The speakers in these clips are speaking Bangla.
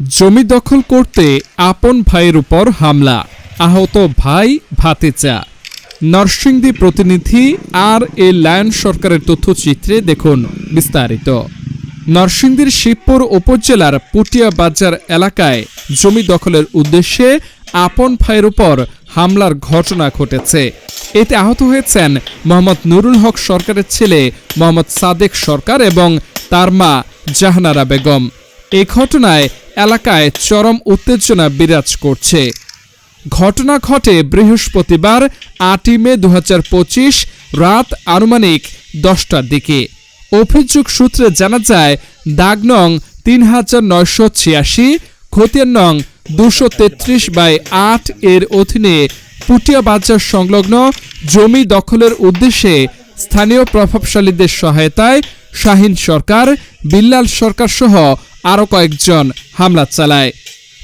জমি দখল করতে আপন ভাইয়ের উপর হামলা। আহত ভাই ভাতিজা। নরসিংদী প্রতিনিধি আর এ লায়ন সরকারের তথ্যচিত্রে দেখুন বিস্তারিত। নরসিংদীর শিবপুর উপজেলার পুটিয়া বাজার এলাকায় জমি দখলের উদ্দেশ্যে আপন ভাইয়ের উপর হামলার ঘটনা ঘটেছে। এতে আহত হয়েছেন মোহাম্মদ নুরুল হক সরকারের ছেলে মোহাম্মদ সাদেক সরকার এবং তার মা জাহানারা বেগম। এ ঘটনায় এলাকায় চরম উত্তেজনা বিরাজ করছে। ঘটনা ঘটে বৃহস্পতিবার আটই মে দু হাজার পঁচিশ রাত আনুমানিক দশটার দিকে। অভিযোগ সূত্রে জানা যায়, দাগ নং তিন হাজার নয়শো ছিয়াশি, খতিয়ান নং দুশো তেত্রিশ বাই আট এর অধীনে পুটিয়া বাজার সংলগ্ন জমি দখলের উদ্দেশ্যে স্থানীয় প্রভাবশালীদের সহায়তায় শাহিন সরকার, বিল্লাল সরকার সহ আরও কয়েকজন হামলা চালায়।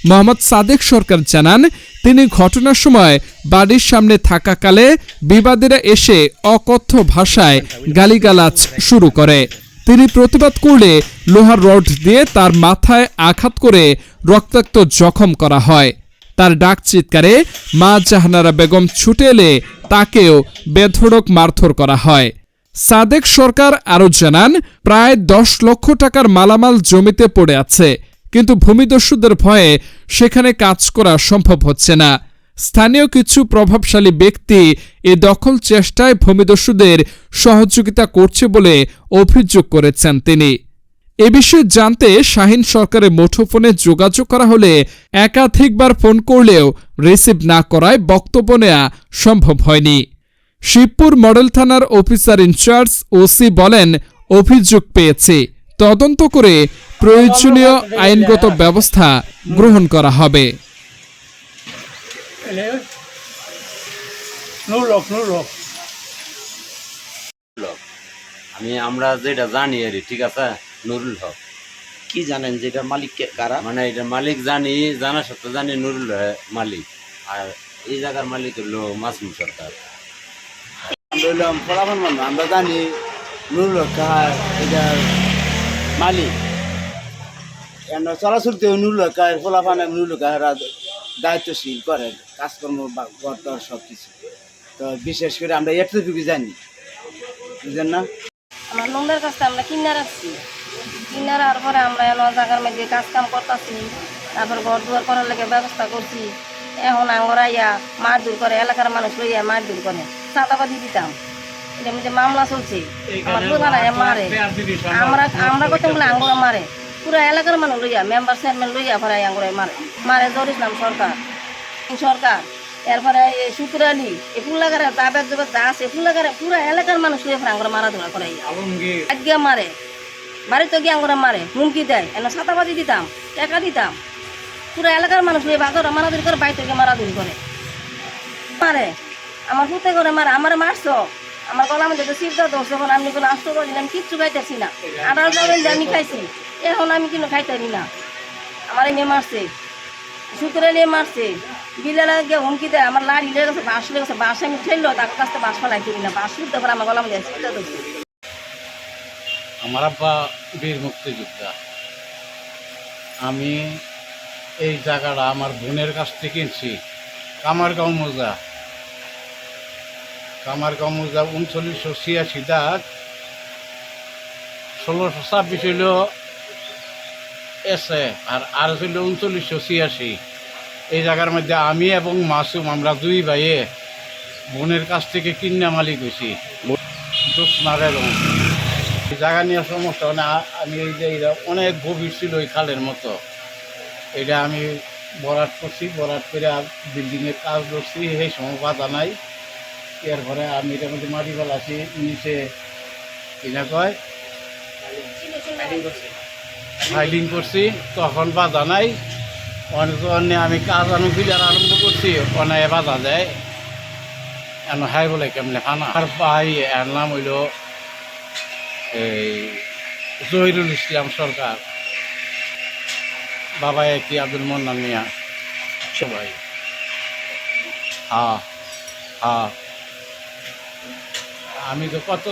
মোহাম্মদ সাদেক সরকার জানান, তিনি ঘটনার সময় বাড়ির সামনে থাকাকালে বিবাদীরা এসে অকথ্য ভাষায় গালিগালাজ শুরু করে। তিনি প্রতিবাদ করলে লোহার রড দিয়ে তার মাথায় আঘাত করে রক্তাক্ত জখম করা হয়। তার ডাক চিৎকারে মা জাহানারা বেগম ছুটে এলে তাকেও বেধড়ক মারধর করা হয়। সাদেক সরকার আরও জানান, প্রায় দশ লক্ষ টাকার মালামাল জমিতে পড়ে আছে, কিন্তু ভূমিদস্যুদের ভয়ে সেখানে কাজ করা সম্ভব হচ্ছে না। স্থানীয় কিছু প্রভাবশালী ব্যক্তি এ দখল চেষ্টায় ভূমিদস্যুদের সহযোগিতা করছে বলে অভিযোগ করেছেন তিনি। এ বিষয়ে জানতে শাহিন সরকারের মুঠোফোনে যোগাযোগ করা হলে একাধিকবার ফোন করলেও রিসিভ না করায় বক্তব্য নেওয়া সম্ভব হয়নি। শিবপুর মডেল থানার অফিসার ইনচার্জ ওসি বলেন অভিযোগ পেয়েছে। তদন্ত করে প্রয়োজনীয় আইনগত ব্যবস্থা গ্রহণ করা হবে। আমি আমরা যেটা জানি আর ঠিক আছে? নুরুল হক। কি জানেন যে এটা মালিক কারা? মানে এটা মালিক জানি জানা সত্ত্বে জানি নুরুল মালিক। আর এই জায়গার মালিক হলো মাসুম সরকার। হইলাম ফলাফল মানুষ আমরা জানি নুরুল মালিক। কেন চলাচলতে নুরুল কাহার ফলাফান নুরুল কাহারা দায়িত্বশীল করে কাজকর্ম বা গড় সব কিছু তো বিশেষ করে আমরা এতটুকু জানি? বুঝলেন না? আমার নন্দের কাছটা আমরা কিনে রাখছি কিনে রাখার পরে আমরা এলো জায়গার মধ্যে কাজ কাম করতেছি, তারপর ঘর দুয়ার করার লেগে ব্যবস্থা করছি। এখন আঙ্গরা ইয়া মার দূর করে, এলাকার মানুষ লইয়া মার দূর করে। চাঁদাবাদি দিতাম। এটার মধ্যে মামলা চলছে। আমার প্রধান মারে। আমরা আমরা কত বলে আঙ্গুরা মারে। পুরা এলাকার মানুষ লইয়া মেম্বার চেয়ারম্যান লইয়া পরে আঙ্গুরাই মারে। মারে জরিস নাম সরকার। সরকার। এরপরে এই শুক্রালি এই ফুলাগারে দাবের জবের যা আছে ফুলাগারে পুরা এলাকার মানুষ লইয়া পরে আঙ্গুরা মারা ধরা করে আজকে মারে। বাড়িতে গিয়ে আঙ্গুরা মারে। হুমকি দেয়। এনে ছাতাবাজি দিতাম টাকা দিতাম। পুরো এলাকার মানুষ নিয়ে বাঘর মারাদুরি করে বাড়িতে গিয়ে মারাদুরি করে। মারে। আমার পুতে করে মারে, আমার মারছ? আমার গলা মধ্যে তো সিদ্ধ দোষ যখন আমি কোনো আষ্ট করে কিচ্ছু খাইতেছি না। আঠারো যাবেন যে আমি খাইছি, এখন আমি কিন্তু খাইতে পারি না। আমার মেয়ে মারছে, সুতরে নিয়ে মারছে। বিলেলা গিয়ে হুমকি দেয়, আমার লাড়ি লেগে গেছে, বাঁশ লেগে গেছে, বাঁশ আমি ঠেললো তার কাছ থেকে বাঁশ ফেলাই দিবি না বাঁশ শুদ্ধ করে আমার গলা মধ্যে সিদ্ধ দোষ আমার আব্বা বীর মুক্তিযোদ্ধা। আমি এই জায়গাটা আমার বোনের কাছ থেকে কিনছি, কামারগাঁও মোজা। কামারগাঁও মোজা উনচল্লিশশো ছিয়াশি দাগ, ষোলোশো ছাব্বিশ হইল এসে আর আর ছিল উনচল্লিশশো ছিয়াশি। এই জায়গার মধ্যে আমি এবং মাসুম, আমরা দুই ভাইয়ে বোনের কাছ থেকে কিন্না মালিক হয়েছি এই জায়গা নিয়ে সমস্যা মানে আমি এই যে অনেক গভীর ছিল ওই খালের মতো। এটা আমি বরাট করছি বরাট করে বিল্ডিংয়ের কাজ করছি সেই সময় বাধা নাই। এরপরে আমি এটার মধ্যে মাটি ফেলাছি নিচে কিনা কয়? ফাইলিং করছি, তখন বাধা নাই। অনেক অন্য আমি কাজ আনো ফিলার আরম্ভ করছি অনেক বাধা দেয়। এন হাই বলে কেমনে খানা আর ভাই, এর নাম হইল এই জহিরুল ইসলাম সরকার। বাবা একই আব্দুল মন্নান মিয়া? সবাই। হ্যাঁ হ্যাঁ আমি তো কত